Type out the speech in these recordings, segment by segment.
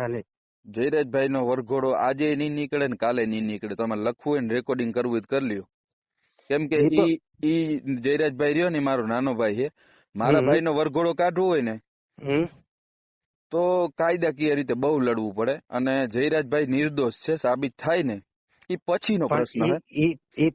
ના નહીં જયરાજભાઈ નો વરઘોડો આજે નહીં નીકળે ને કાલે નહીં નીકળે. તમારે લખવું હોય ને રેકોર્ડિંગ કરવું હોય કરી લ્યો. કેમ કે ઈ ઈ જયરાજભાઈ રહ્યો ને મારો નાનો ભાઈ છે. મારા ભાઈ નો વરઘોડો કાઢવો હોય ને તો કાયદાકીય રીતે બહુ લડવું પડે. અને જયરાજભાઈ નિર્દોષ છે સાબિત થાય ને એ પછીનો પ્રશ્ન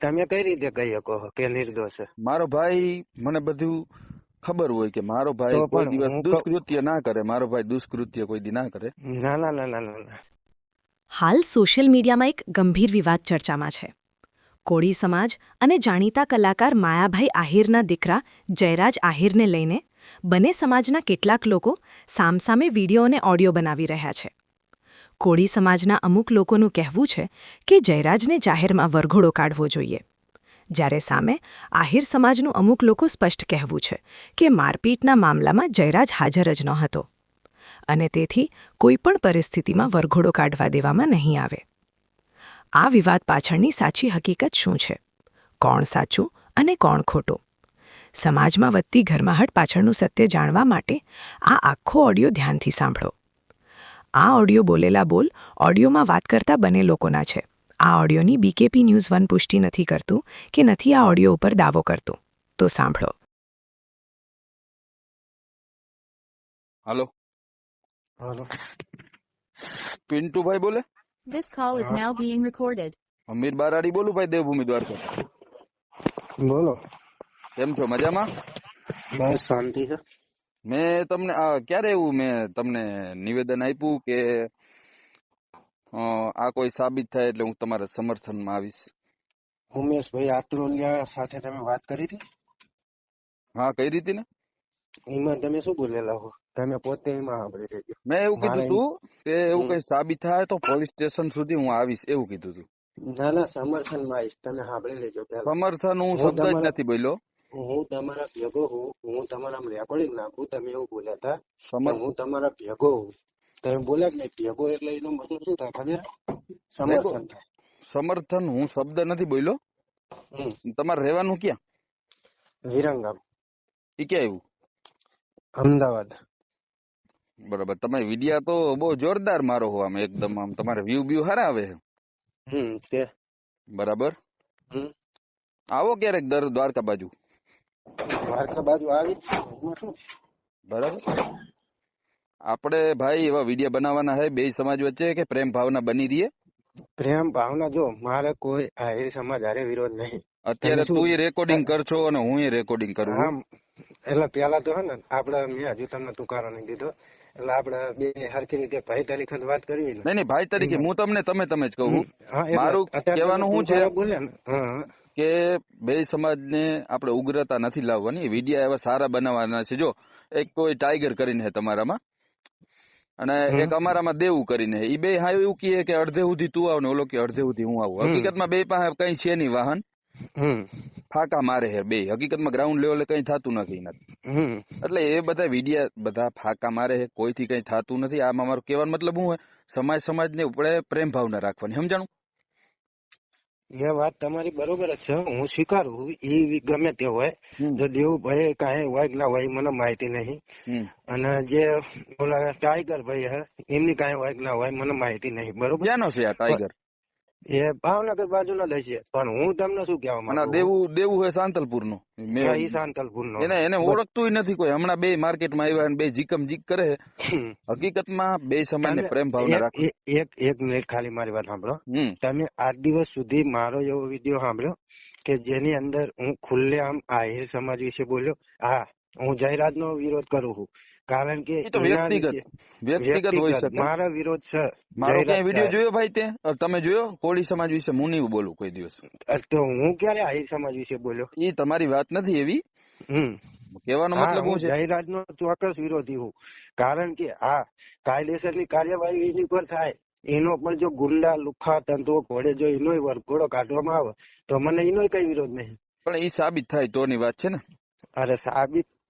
તમે કઈ રીતે કહી શકો કે નિર્દોષ મારો ભાઈ મને બધું ખબર હોય કે મારો ભાઈ કોઈ દિવસ દુષ્કૃત્ય ના કરે મારો ભાઈ દુષ્કૃત્ય કોઈ દી ના કરે. ના ના ના ના ના ના. હાલ સોશિયલ મીડિયામાં એક ગંભીર વિવાદ ચર્ચામાં છે. કોળી સમાજ અને જાણીતા કલાકાર માયાભાઈ આહિરના દીકરા જયરાજ આહિરને લઈને બંને સમાજના કેટલાક લોકો સામસામે વીડિયો અને ઓડિયો બનાવી રહ્યા છે. કોળી સમાજના અમુક લોકોનું કહેવું છે કે જયરાજને જાહેરમાં વરઘોડો કાઢવો જોઈએ. જ્યારે સામે આહિર સમાજનું અમુક લોકો સ્પષ્ટ કહેવું છે કે મારપીટના મામલામાં જયરાજ હાજર જ નહોતો અને તેથી કોઈપણ પરિસ્થિતિમાં વરઘોડો કાઢવા દેવામાં નહીં આવે. આ વિવાદ પાછળની સાચી હકીકત શું છે? કોણ સાચું અને કોણ ખોટું? સમાજમાં વધતી ઘરમાહટ પાછળનું સત્ય જાણવા માટે આ આખો ઓડિયો ધ્યાનથી સાંભળો. આ ઓડિયો બોલેલા બોલ ઓડિયોમાં વાત કરતા બંને લોકોના છે. આ ઓડિયોની બીકેપી ન્યૂઝ વન પુષ્ટિ નથી કરતું કે નથી આ ઓડિયો ઉપર દાવો કરતું. તો સાંભળો. હાલો. હાલો. પિન્ટુભાઈ બોલે? This call is Uh-huh. now being recorded. અમીર બારાડી બોલું ભાઈ દેવભૂમિ દ્વારકા બોલો. કેમ છો? મજામાં? બસ શાંતિ છે. મેં તમને આ ક્યારે એવું મેં તમને નિવેદન આપ્યું કે અ, આ કોઈ સાબિત થાય એટલે હું તમારા સમર્થનમાં આવીશ. ઉમેશભાઈ આત્રોલિયા સાથે તમે વાત કરી હતી? હા કઈ રીતે ને? એમાં તમે શું બોલેલા હો? તમે પોતે એમાં સાંભળી લેજો. મેં એવું કીધું હતું કે એવું કઈ સાબિત થાય તો પોલીસ સ્ટેશન સુધી હું આવીશ એવું કીધું હતું ના ના સમર્થનમાં આવીશ. તમે સાંભળી લેજો સમર્થન હું શબ્દ જ નથી બોલ્યો. હું તમારા ભેગો હું હું તમારા રેકોર્ડિંગ નાખું તમે એવું બોલ્યા હતા હું તમારા ભેગો હું. તમે બોલ્યા કે નહીં ભેગો એટલે એનો મતલબ શું થાય ખબર સમર્થન થાય સમર્થન હું શબ્દ નથી બોલ્યો તમારે રહેવાનું ક્યાં વિરંગામ એ ક્યાં આવ્યું અમદાવાદ બરાબર તમે વિડિયા તો બહુ જોરદાર મારો હો આમ એકદમ આમ તમારે વ્યૂ વ્યૂ હારા આવે છે બરાબર હમ આવો ક્યારેક દર દ્વારકા બાજુ દ્વારકા બાજુ આવી બરાબર આપણે ભાઈ એવા વિડિયા બનાવવાના હે બે સમાજ વચ્ચે કે પ્રેમ ભાવના બની રહીએ? પ્રેમ ભાવના જો મારે કોઈ આહિર સમાજ હારે વિરોધ નહીં. અત્યારે તું રેકોર્ડિંગ કરશો અને હું એ રેકોર્ડિંગ કરું એટલે પેલા તો હે ને આપડે મેં હજુ તમને તુકારો નહીં દીધો એટલે આપડે બે હરખી રીતે ભાઈ તરીકે વાત કરવી નહીં નહીં ભાઈ તરીકે હું તમને તમે તમે જ કહું મારું કહેવાનું શું છે? બોલે ને કે બે સમાજને આપણે ઉગ્રતા નથી લાવવાની વિડિયા એવા સારા બનાવવાના છે. જો એક કોઈ ટાઈગર કરીને છે તમારામાં અને એક અમારામાં દેવું કરીને એ બે હા એવું કહે કે અડધે સુધી તું આવ ને ઓલો કે અડધે સુધી હું આવું. હકીકતમાં બે પાસે કઈ છે નહીં વાહન. ફાકા મારે હે બે. હકીકતમાં ગ્રાઉન્ડ લેવલે કઈ થતું નથી એટલે એ બધા વિડિયા બધા ફાકા મારે હે કોઈથી કઈ થતું નથી. આમાં મારો કહેવાનો મતલબ હું હોય? સમાજ સમાજને ઉપડે પ્રેમ ભાવના રાખવાની. સમજાણું? એ વાત તમારી બરોબર જ છે. હું સ્વીકારું. એ ગમે તે હોય. જો દેવુભાઈ કાંઈ હોય કે ના હોય મને માહિતી નહીં. અને જે ઓલા ટાઈગર ભાઈ હે એમની કાંઈ હોય કે ના હોય મને માહિતી નહીં. બરોબર? ક્યાંનો છે આ ટાઈગર? એ ભાવનગર બાજુ ના દઈ છે પણ હું તમને શું કહેવા માંગુ? દેવું દેવું હોય સાંતલપુર નો સાંતલપુર નો એને એને ઓળખતું નથી કોઈ. હમણાં બે માર્કેટમાં આવ્યા અને બે જીકમ જીક કરે. હકીકતમાં બે સમાજને પ્રેમ ભાવના રાખો. એક એક મિનિટ ખાલી મારી વાત સાંભળો. તમે આજ દિવસ સુધી મારો એવો વીડિયો સાંભળ્યો કે જેની અંદર હું ખુલ્લે આમ આહિર સમાજ વિશે બોલ્યો? હા હું જાહેરાત નો વિરોધ કરું છું. કારણ કે તો વ્યક્તિગત હોઈ શકે. મારો વિરોધ છે મારો ક્યાંય વીડિયો જોયો ભાઈ તે? તમે જોયો? કોળી સમાજ વિશે હું નહીં બોલું કોઈ દિવસ. તો હું ક્યારે આહિર સમાજ વિશે બોલ્યો? એ તમારી વાત નથી એવી. હમ. કહેવાનો મતલબ હું છે? જાહેરાત નો ચોક્કસ વિરોધી હું. કારણ કે આ કાયદેસરની કાર્યવાહી એની પર થાય. એનો પણ જો ગુંડા લુખા તંતુઓ ઘોડે જો એનો વરઘોડો કાઢવામાં આવે તો મને એનો કઈ વિરોધ નહીં. પણ એ સાબિત થાય તો ની વાત છે ને. અરે સાબિત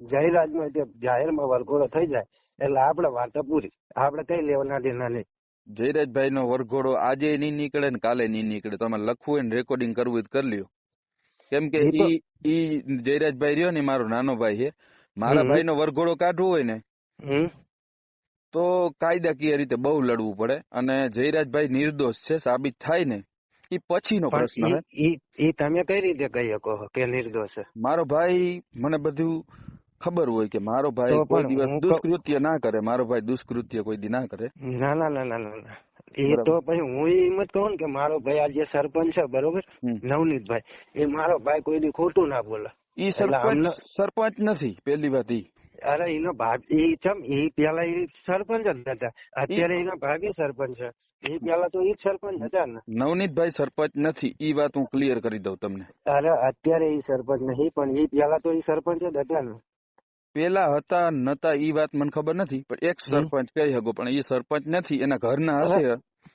જયરાજ નો જાહેરમાં વરઘોડો થઈ જાય એટલે આપડે વાર્તા પૂરી. આપડે કઈ લેવાના દેના નહીં જયરાજભાઈ નો વરઘોડો આજે નહીં નીકળે ને કાલે નહીં નીકળે. તમારે લખવું હોય ને રેકોર્ડિંગ કરવું હોય કરી લ્યો. કેમ કે ઈ ઈ જયરાજભાઈ રહ્યો ને મારો નાનો ભાઈ છે. મારા ભાઈ નો વરઘોડો કાઢવો હોય ને તો કાયદાકીય રીતે બહુ લડવું પડે. અને જયરાજભાઈ નિર્દોષ છે સાબિત થાય ને એ પછીનો પ્રશ્ન એ તમે કઈ રીતે કહી શકો કે નિર્દોષ મારો ભાઈ મને બધું ખબર હોય કે મારો ભાઈ કોઈ દિવસ દુષ્કૃત્ય ના કરે મારો ભાઈ દુષ્કૃત્ય કોઈ દી ના કરે. ના ના ના ના ના એ તો પછી હું એમ જ કહું કે મારો ભાઈ આ જે સરપંચ છે બરોબર? નવનીત નવનીતભાઈ એ મારો ભાઈ કોઈ દી ખોટું ના બોલે. ઈ સરપંચ સરપંચ નથી પેલી વાત ઈ. અરે એનો ભાભી એ ચમ એ પેલા એ સરપંચ જ હતા. અત્યારે એના ભાભી સરપંચ છે. એ પેલા તો એ જ સરપંચ હતા ને. નવનીતભાઈ સરપંચ નથી ઈ વાત હું ક્લિયર કરી દઉં તમને. અરે અત્યારે એ સરપંચ નહીં પણ એ પેલા તો એ સરપંચ જ હતા ને. પેલા હતા નતા ઈ વાત મને ખબર નથી પણ એક સરપંચ કહી શકો પણ એ સરપંચ નથી એના ઘરના હશે.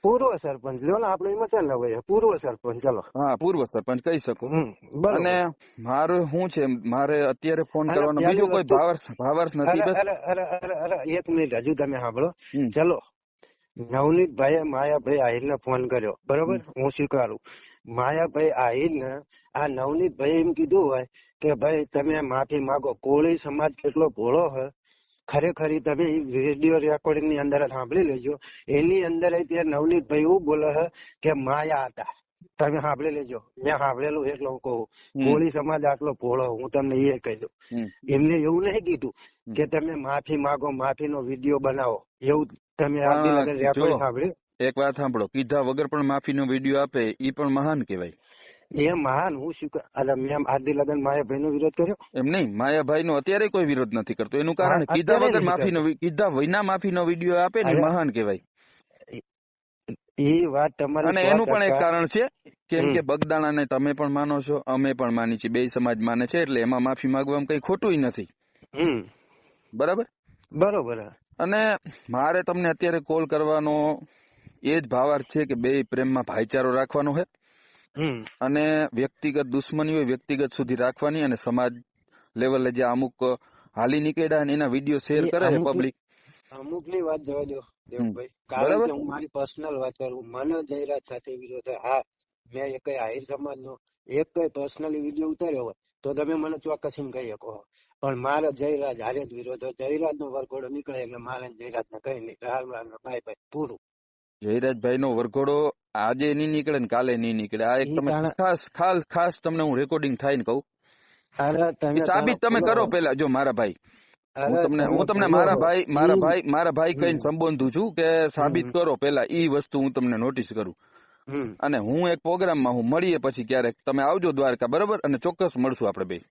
પૂર્વ સરપંચ ને આપડે એમાં ચાલ પૂર્વ સરપંચ ચલો. હા પૂર્વ સરપંચ કહી શકો. અને મારે શું છે મારે અત્યારે ફોન કરવાનો બીજો કોઈ ભાવાર્થ ભાવાર્થ નથી બસ. અરે અરે અરે અરે એક મિનિટ હજુ તમે સાંભળો. ચલો. માયા ભાઈ આહિર ફોન કર્યો બરોબર? હું સ્વીકારું. માયાભાઈ ને આ નવનીતભાઈ એમ કીધું હોય કે ભાઈ તમે માફી માગો કોળી સમાજ કેટલો ભોળો છે ખરેખર તમે રેડિયો રેકોર્ડિંગની અંદર સાંભળી લેજો. એની અંદર ય તે નવનીતભાઈ એવું બોલે હે કે માયા હતા. તમે સાંભળી લેજો. મેં સાંભળેલું એટલે હું કહું. કોળી સમાજ આટલો ભોળો હું તમને એ કહી દઉં. એમને એવું નહીં કીધું કે તમે માફી માગો માફી નો વીડિયો બનાવો. એવું તમે હા. રેકોર્ડિંગ સાંભળ્યું? એક વાત સાંભળો કીધા વગર પણ માફીનો વીડિયો આપે એ પણ મહાન કહેવાય. એ મહાન હું શું અલા મેં આદિ લગન માયાભાઈ નો વિરોધ કર્યો? એમ નહીં માયાભાઈ નો અત્યારે કોઈ વિરોધ નથી કરતો. એનું કારણ કીધા વગર માફી નો કીધા વિના માફીનો વીડિયો આપે ને મહાન કહેવાય. એ વાત તમારી અને એનું પણ એક કારણ છે કેમ કે કે બગદાણાને તમે પણ માનો છો અમે પણ માની છીએ બે સમાજ માને છે એટલે એમાં માફી માંગવામાં કઈ ખોટું નથી. બરાબર? બરોબર. અને મારે તમને અત્યારે કોલ કરવાનો એ જ ભાવાર્થ છે કે બે પ્રેમમાં ભાઈચારો રાખવાનો છે. અને વ્યક્તિગત દુશ્મની હોય વ્યક્તિગત સુધી રાખવાની અને સમાજ લેવલે જે અમુક હાલી નીકળ્યા એના વીડિયો શેર કરે છે પબ્લિક અમુકની વાત જવા દો દેવભાઈ. કારણ કે હું મારી પર્સનલ વાત કરું. મને જયરાજ સાથે વિરોધ હા મેં એક આહિર સમાજ નો એક કઈ પર્સનલી વીડિયો ઉતાર્યો હોય તો તમે મને ચોક્કસ એમ કહી શકો. પણ મારો જયરાજ હારે જ વિરોધ જયરાજ નો વરઘોડો નીકળે એટલે મારે જયરાજ ને કઈ નહીં. રામ રામ બાય બાય પૂરું. જયરાજભાઈ નો વરઘોડો આજે નહીં નીકળે ને કાલે નહીં નીકળે. આ એક તમે ખાસ ખાસ ખાસ તમને હું રેકોર્ડિંગ થાય ને કહું. સાબિત તમે કરો પેલા જો મારા ભાઈ. હું તમને હું તમને મારા ભાઈ મારા ભાઈ મારા ભાઈ હમ. સંબોધું છું કે સાબિત કરો પેલા ઈ વસ્તુ હું તમને નોટિસ કરું. અને હું એક પ્રોગ્રામમાં હું મળીએ પછી ક્યારેક તમે આવજો દ્વારકા બરોબર? અને ચોક્કસ મળશું આપણે બે.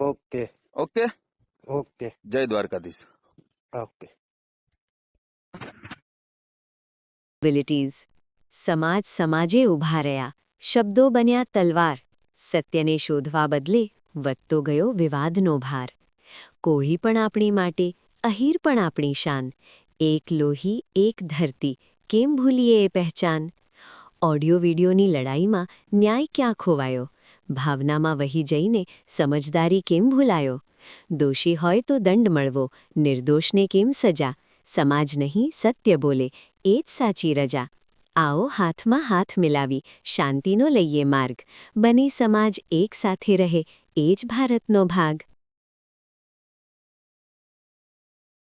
ઓકે. ઓકે? ઓકે. જય દ્વારકાધીશ. ઓકે. પોસિબિલિટીઝ સમાજ સમાજે ઊભા રહ્યા. શબ્દો બન્યા તલવાર. સત્યને શોધવા બદલે વધતો ગયો વિવાદનો ભાર. કોળી પણ આપણી માટે, અહીર પણ આપણી શાન. એક લોહી, એક ધરતી. કેમ ભૂલીએ એ પહેચાન? ઓડિયો વિડિયોની લડાઈમાં ન્યાય ક્યાં ખોવાયો? ભાવનામાં વહી જઈને સમજદારી કેમ ભૂલાયો? દોષી હોય તો દંડ મળવો. નિર્દોષને કેમ સજા? સમાજ નહીં, સત્ય બોલે. એ જ સાચી રજા. આવો હાથમાં હાથ મિલાવી શાંતિનો લઈએ માર્ગ. બને સમાજ એક સાથે રહે, એ જ ભારતનો ભાગ.